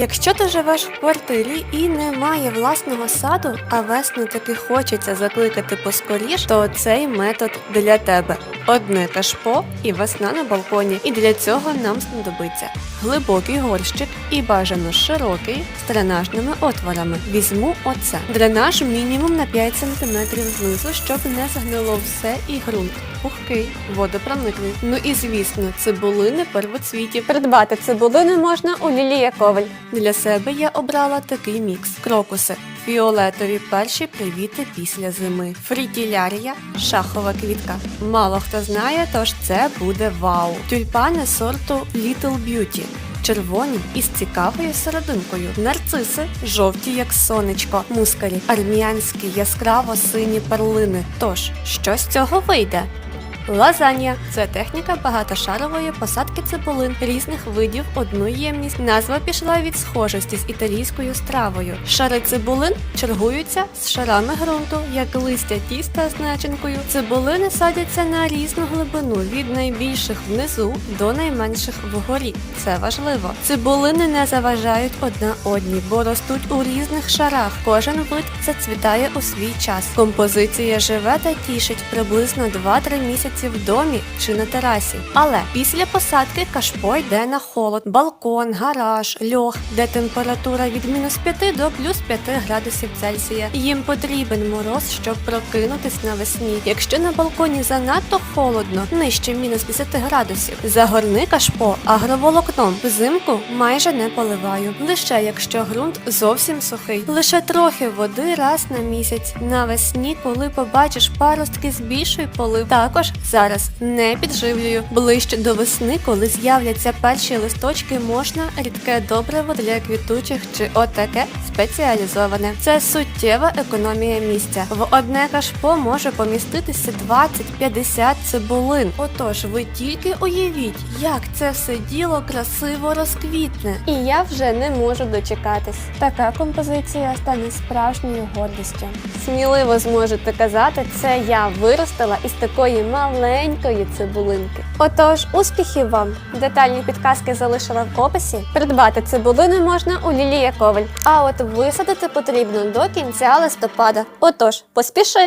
Якщо ти живеш в квартирі і немає власного саду, а весну таки хочеться закликати поскоріш, то цей метод для тебе. Одне кашпо і весна на балконі. І для цього нам знадобиться глибокий горщик і бажано широкий з дренажними отворами. Візьму оце. Дренаж мінімум на 5 см знизу, щоб не згнило все і ґрунт. Пухкий, водопроникний. Ну і звісно, цибулини первоцвітів. Придбати цибулини можна у Лілія Коваль. Для себе я обрала такий мікс: крокуси, фіолетові перші привіти після зими, фрітілярія, шахова квітка. Мало хто знає, тож це буде вау. Тюльпани сорту Little Beauty. Червоні із цікавою серединкою, нарциси, жовті, як сонечко, мускарі, арміянські яскраво сині перлини. Тож, що з цього вийде? Лазанья це техніка багатошарової посадки цибулин різних видів одну ємність. Назва пішла від схожості з італійською стравою. Шари цибулин чергуються з шарами ґрунту, як листя тіста з начинкою. Цибулини садяться на різну глибину від найбільших внизу до найменших вгорі. Це важливо. Цибулини не заважають одна одній, бо ростуть у різних шарах. Кожен вид зацвітає у свій час. Композиція живе та тішить приблизно 2-3 місяці в домі чи на терасі. Але після посадки кашпо йде на холод, балкон, гараж, льох, де температура від мінус 5 до плюс 5 градусів Цельсія. Їм потрібен мороз, щоб прокинутись навесні. Якщо на балконі занадто холодно, нижче мінус 10 градусів, загорни кашпо агроволокном. Взимку майже не поливаю. Лише якщо ґрунт зовсім сухий. Лише трохи води раз на місяць. Навесні, коли побачиш паростки, збільшуй полив. Також зараз не підживлюю. Ближче до весни, коли з'являться перші листочки, можна рідке добриво для квітучих чи отаке спеціалізоване. Це суттєва економія місця. В одне кашпо може поміститися 20-50 цибулин. Отож, ви тільки уявіть, як це все діло красиво розквітне. І я вже не можу дочекатись. Така композиція стане справжньою гордістю. Сміливо зможете казати, це я виростила із такої маленької цибулинки. Отож, успіхів вам! Детальні підказки залишила в описі. Придбати цибулини можна у Лілія Коваль. А от висадити потрібно до кінця листопада. Отож, поспіши!